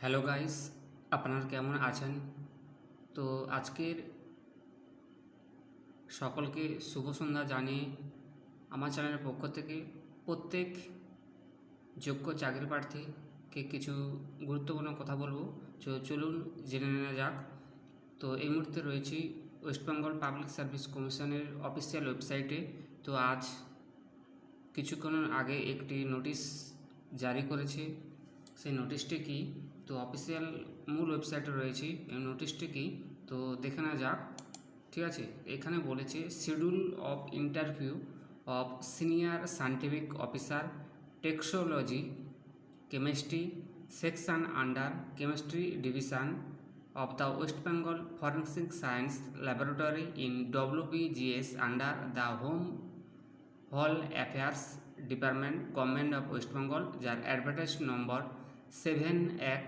Hello guys আপনারা কেমন আছেন? তো আজকের সকলকে শুভ সন্ধ্যা জানিয়ে আমার চ্যানেলের পক্ষ থেকে প্রত্যেক যোগ্য চাকরি প্রার্থীকে কিছু গুরুত্বপূর্ণ কথা বলব। তো চলুন জেনে নেওয়া যাক। তো এই মুহূর্তে রয়েছি ওয়েস্ট বেঙ্গল পাবলিক সার্ভিস কমিশনের অফিসিয়াল ওয়েবসাইটে তো আজ কিছুক্ষণ আগে একটি নোটিশ জারি করেছে। সেই নোটিশটি কি? তো অফিসিয়াল মূল ওয়েবসাইটে রয়েছে এই নোটিশটি কি? তো দেখে নেওয়া যাক। ঠিক আছে? এখানে বলেছে schedule of interview of senior scientific officer toxicology chemistry section under chemistry division of the West Bengal Forensic Science Laboratory in WBGS under the Home Hall Affairs Department, Government of West Bengal, যার advertise number seven এক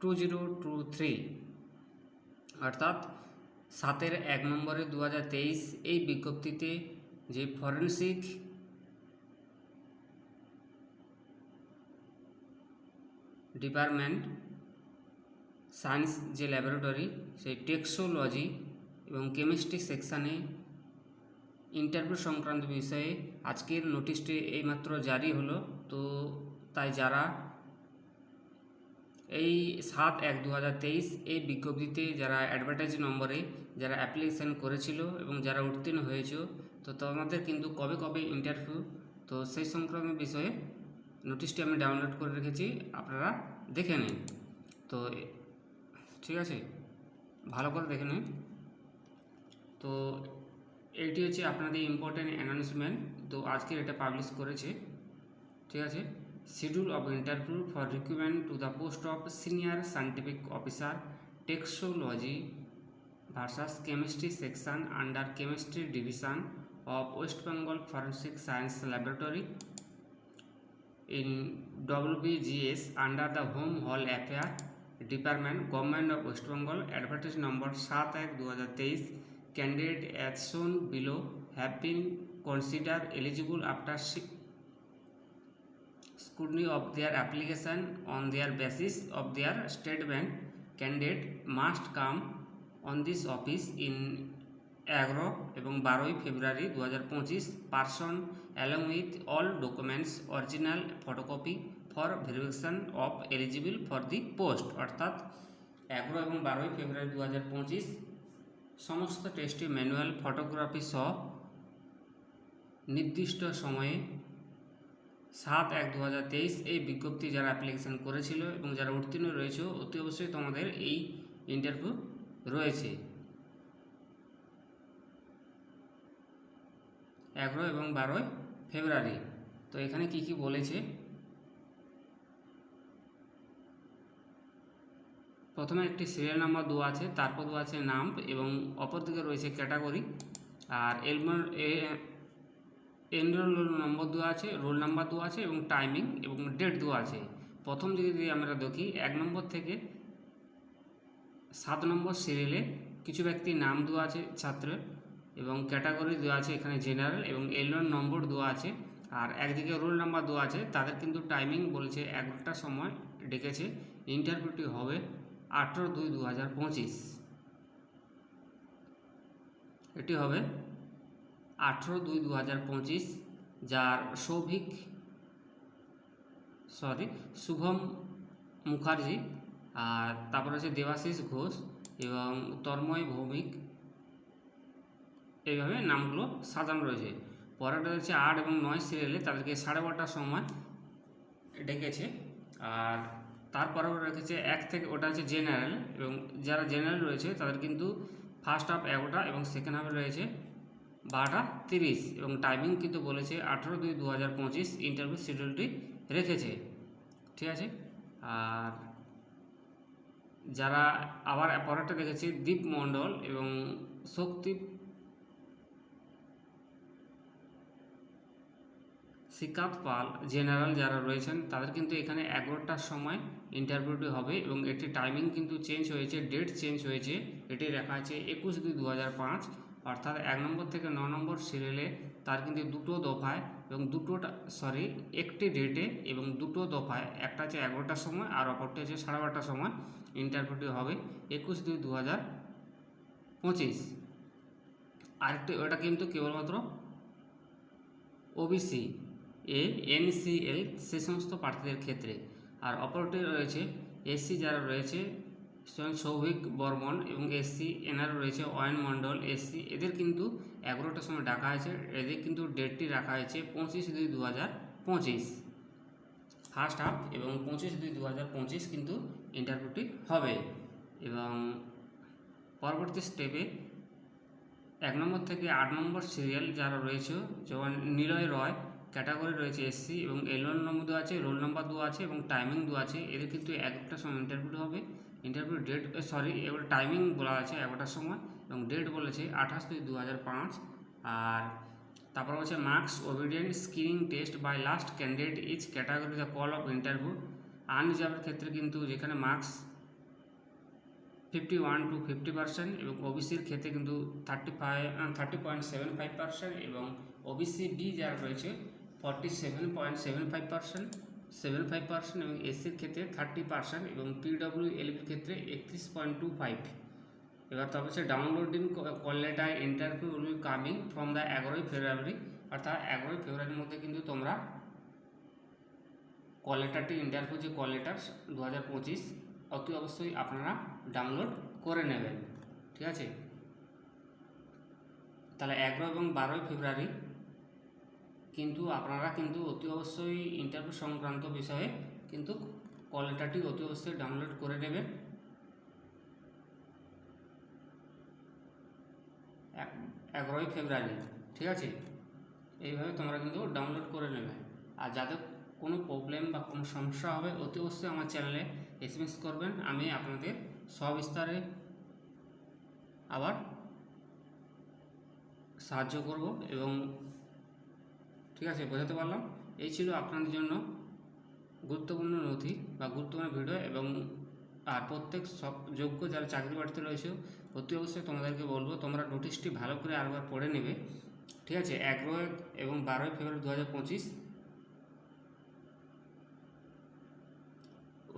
two zero two three অর্থাৎ সাতের এক নম্বরে দু হাজার তেইশ এই বিজ্ঞপ্তিতে যে ফরেন্সিক ডিপার্টমেন্ট সায়েন্স যে ল্যাবরেটরি সেই টেক্সোলজি এবং কেমিস্ট্রি সেকশানে ইন্টারভিউ সংক্রান্ত বিষয়ে আজকের নোটিশটি এইমাত্র জারি হলো। তো তাই যারা এই সাত এক দু এই বিজ্ঞপ্তিতে যারা অ্যাডভার্টাইজ নম্বরে যারা অ্যাপ্লিকেশান করেছিল এবং যারা উত্তীর্ণ হয়েছে, তো তোমাদের কিন্তু কবে কবে ইন্টারভিউ তো সেই সংক্রান্ত বিষয়ে নোটিশটি আমি ডাউনলোড করে রেখেছি, আপনারা দেখে নিন। তো ঠিক আছে? ভালো করে দেখে নিন। তো এইটি হচ্ছে আপনাদের ইম্পর্টেন্ট অ্যানাউন্সমেন্ট তো আজকের এটা পাবলিশ করেছে, ঠিক আছে? Schedule of interview for recruitment to the post of senior scientific officer toxicology versus chemistry section under chemistry division of West Bengal forensic science laboratory in WBGS under the Home Hall Affair Department Government of West Bengal advertise number সাত এক দু হাজার তেইশ candidate as shown below have been considered eligible after si- scrutiny of their application on their basis of their statement candidate must come on this office in এগারো এবং বারোই ফেব্রুয়ারি দু হাজার পঁচিশ person along with all documents original photocopy for verification of eligible for the post অর্থাৎ এগারো এবং বারোই ফেব্রুয়ারি দু হাজার পঁচিশ সমস্ত টেস্টি ম্যানুয়াল ফটোগ্রাফি সহ নির্দিষ্ট সময়ে সাত এক দু এই বিজ্ঞপ্তি যারা অ্যাপ্লিকেশান করেছিল এবং যারা উত্তীর্ণ রয়েছে, অতি অবশ্যই তোমাদের এই ইন্টারভিউ রয়েছে। এগারো এবং বারোই ফেব্রুয়ারি। তো এখানে কি কি বলেছে? প্রথমে একটি সিরিয়াল নাম্বার দেওয়া আছে, তারপর দেওয়া আছে নাম এবং অপর দিকে রয়েছে ক্যাটাগরি আর এলমন এনরোল নম্বর দেওয়া আছে রোল নাম্বার দেওয়া আছে এবং টাইমিং এবং ডেট দেওয়া আছে। প্রথম যদি আমরা দেখি, এক নম্বর থেকে সাত নম্বর সিরিয়ালে কিছু ব্যক্তির নাম দেওয়া আছে ছাত্রের এবং ক্যাটাগরি দেওয়া আছে এখানে জেনারেল এবং এলন নম্বর দেওয়া আছে। আর একদিকে রোল নাম্বার দেওয়া আছে, তাদের কিন্তু টাইমিং বলছে এগারোটার সময় ডেকেছে। ইন্টারভিউটি হবে আঠেরো দুই দু হাজার পঁচিশ। এটি হবে আঠেরো দুই দু হাজার পঁচিশ, যার সৌভিক সরি শুভম মুখার্জি আর তারপর আছে দেবাশিস ঘোষ এবং তন্ময় ভৌমিক। এইভাবে নামগুলো সাজানো রয়েছে। পরেরটা হচ্ছে আট এবং নয় সিরিয়ালে তাদেরকে সাড়ে বারোটার সময় ডেকেছে। আর তারপরে রেখেছে এক থেকে, ওটা হচ্ছে জেনারেল এবং যারা জেনারেল রয়েছে তাদের কিন্তু ফার্স্ট হাফ এগারোটা এবং সেকেন্ড হাফে রয়েছে বারোটা তিরিশ এবং টাইমিং কিন্তু বলেছে আঠেরো দুই দু হাজার পঁচিশ ইন্টারভিউ শিডিউলটি রেখেছে। ঠিক আছে? আর যারা আবার পরেরটা দেখেছি, দীপ মণ্ডল এবং শক্তি শ্রীকান্ত পাল জেনারেল যারা রয়েছেন, তাদের কিন্তু এখানে এগারোটার সময় ইন্টারভিউটি হবে এবং এটি টাইমিং কিন্তু চেঞ্জ হয়েছে ডেট চেঞ্জ হয়েছে। এটি লেখা আছে একুশ দুই দু হাজার পাঁচ অর্থাৎ এক নম্বর থেকে ন নম্বর সিরিয়ালে তার কিন্তু দুটো দফায় এবং দুটো সরি একটি ডেটে এবং দুটো দফায়, একটা হচ্ছে এগারোটার সময় আর অপরটি হচ্ছে সাড়ে বারোটার সময় ইন্টারভিউটি হবে একুশ দুই দু হাজার পঁচিশ। আরেকটি, ওটা কিন্তু কেবলমাত্র ওবিসি এ এনসিএল সে সমস্ত প্রার্থীদের ক্ষেত্রে। আর অপরটি রয়েছে এসসি যারা রয়েছে স্বয়ং সৌভিক বর্মন এবং এসসি এনার রয়েছে, অয়ন মণ্ডল, এসসি, এদের কিন্তু এগারোটার সময় ডাকা হয়েছে, এদের কিন্তু ডেটটি রাখা হয়েছে পঁচিশ দুই দু হাজার পঁচিশ। ফার্স্ট হাফ এবং পঁচিশ দুই দু হাজার পঁচিশ কিন্তু ইন্টারভিউটি হবে এবং পরবর্তী স্টেপে এক নম্বর থেকে আট নম্বর সিরিয়াল যারা রয়েছে, যেমন নিলয় রয় ক্যাটাগরি রয়েছে এসসি এবং এলোন নম্বর দেওয়া আছে রোল নাম্বার দেওয়া আছে এবং টাইমিং দেওয়া আছে, এদের কিন্তু এক একটা সময় ইন্টারভিউ হবে। ইন্টারভিউ ডেট সরি এবার টাইমিং বলা আছে এগারোটার সময় এবং ডেট বলেছে আঠাশ দুই দু হাজার পাঁচ। আর তারপর হচ্ছে marks obedient screening test by last candidate each category the call of interview আনরিজার্ভের ক্ষেত্রে কিন্তু যেখানে marks fifty one two fifty percent এবং ওবিসির ক্ষেত্রে কিন্তু thirty five thirty point seven five percent এবং ওবিসি বি যার রয়েছে forty seven point seven five percent seven five percent এবং এসসির ক্ষেত্রে থার্টি পার্সেন্ট এবং পিডব্লিউ এলবির ক্ষেত্রে একত্রিশ পয়েন্ট টু ফাইভ। এবার তারপর হচ্ছে downloading call letter interview will coming from the এগারোই ফেব্রুয়ারি। অর্থাৎ এগারোই ফেব্রুয়ারির মধ্যে কিন্তু তোমরা কল লেটারটি ইন্টারভিউ যে কল লেটার দু হাজার পঁচিশ, অতি অবশ্যই আপনারা ডাউনলোড করে নেবেন। ঠিক আছে? তাহলে এগারো এবং বারোই ফেব্রুয়ারি কিন্তু আপনারা কিন্তু অতি অবশ্যই ইন্টারভিউ সংক্রান্ত বিষয়ে কিন্তু কল লেটারটি অতি অবশ্যই ডাউনলোড করে নেবেন। এগারোই ফেব্রুয়ারি, ঠিক আছে? এইভাবে তোমরা কিন্তু ডাউনলোড করে নেবে। আর যাদের কোনো প্রবলেম বা কোনো সমস্যা হবে, অতি অবশ্যই আমার চ্যানেলে এসএমএস করবেন। আমি আপনাদের সবিস্তারে আবার সাহায্য করব এবং ঠিক আছে, বোঝাতে পারলাম? এই ছিল আপনাদের জন্য গুরুত্বপূর্ণ নথি বা গুরুত্বপূর্ণ ভিডিও এবং আর প্রত্যেক সব যোগ্য যারা চাকরি বাড়িতে রয়েছে, অতি অবশ্যই তোমাদেরকে বলব, তোমরা নোটিশটি ভালো করে আরেকবার পড়ে নেবে। ঠিক আছে এগারো এবং বারোই ফেব্রুয়ারি দু হাজার পঁচিশ।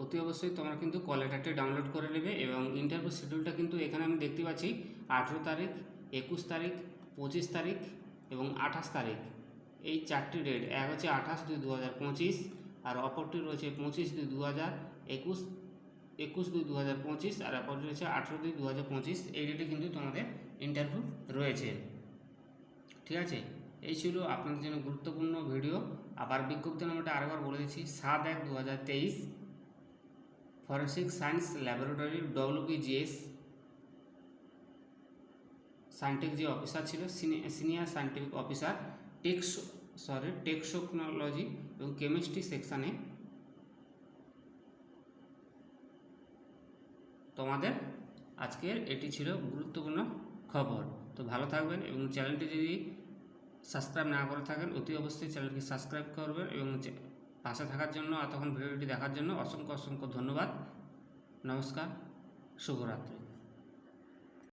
অতি অবশ্যই তোমরা কিন্তু কল লেটারটি ডাউনলোড করে নেবে এবং ইন্টারভিউ শিডিউলটা কিন্তু এখানে আমি দেখতে পাচ্ছি আঠেরো তারিখ, একুশ তারিখ, পঁচিশ তারিখ এবং আঠাশ তারিখ। এই চারটি ডেট এক হচ্ছে আঠাশ দুই দু হাজার পঁচিশ, আর অপরটি রয়েছে পঁচিশ দুই দু হাজার একুশ একুশ দুই দু হাজার পঁচিশ, আর অপরটি রয়েছে আঠেরো দুই দু হাজার পঁচিশ। এই ডেটে কিন্তু তোমাদের ইন্টারভিউ রয়েছে। ঠিক আছে? এই ছিল আপনাদের জন্য গুরুত্বপূর্ণ ভিডিও আবার বিজ্ঞপ্তি নাম্বারটা আরেকবার বলে দিচ্ছি, সাত এক দু হাজার তেইশ forensic science laboratory WPGS scientific যে অফিসার ছিল senior scientific officer tex sorry toxicology এবং কেমিস্ট্রি সেকশানে তোমাদের আজকের এটি ছিল গুরুত্বপূর্ণ খবর। তো ভালো থাকবেন এবং চ্যানেলটি যদি সাবস্ক্রাইব না করে থাকেন, অতি অবশ্যই চ্যানেলটি সাবস্ক্রাইব করবেন এবং পাশে থাকার জন্য আর তখন ভিডিওটি দেখার জন্য অসংখ্য অসংখ্য ধন্যবাদ। নমস্কার, শুভরাত্রি।